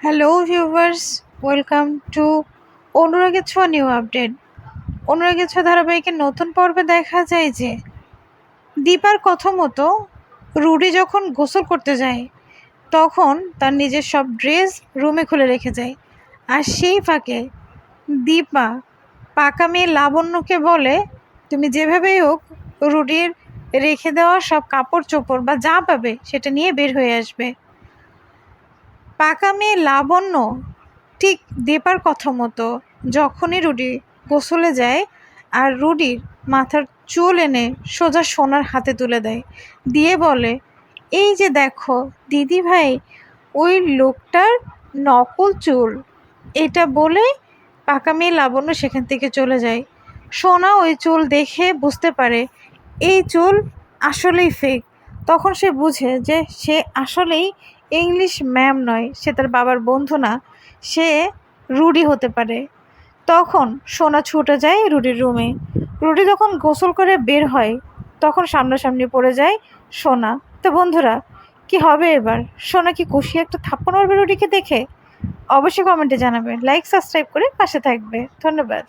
Hello viewers welcome to অনুরাগের ছোঁয়া new update অনুরাগের ছোঁয়া ধারাবাহিকের নতুন পর্বে দেখা যায় যে, দীপার কথা মতো রুডি যখন গোসল করতে যায়, তখন তার নিজের সব ড্রেস রুমে খুলে রেখে যায়। আর সেই ফাঁকে দীপা পাকা মেয়ে লাবণ্যকে বলে, তুমি যেভাবেই হোক রুডির রেখে দেওয়া সব কাপড় চোপড় বা যা পাবে সেটা নিয়ে বের হয়ে আসবে। পাকা মেয়ে লাবণ্য ঠিক দেপার কথা মতো যখনই রুডি গোসলে যায় আর রুডির মাথার চুল এনে সোজা সোনার হাতে তুলে দেয়, দিয়ে বলে, এই যে দেখো দিদি ভাই ওই লোকটার নকল চুল। এটা বলে পাকা মেয়ে লাবণ্য সেখান থেকে চলে যায়। সোনা ওই চুল দেখে বুঝতে পারে, এই চুল আসলেই ফেক তখন সে বুঝে যে সে আসলেই ইংলিশ ম্যাম নয়, সে তার বাবার বন্ধু না, সে রুডি হতে পারে। তখন সোনা ছুটে যায় রুডির রুমে রুডি যখন গোসল করে বের হয়, তখন সামনাসামনি পড়ে যায় সোনা। তো বন্ধুরা, কি হবে এবার? সোনা কি খুশি একটা থাপ্পন মারবে রুডিকে দেখে? অবশ্যই কমেন্টে জানাবে, লাইক, সাবস্ক্রাইব করে পাশে থাকবে। ধন্যবাদ।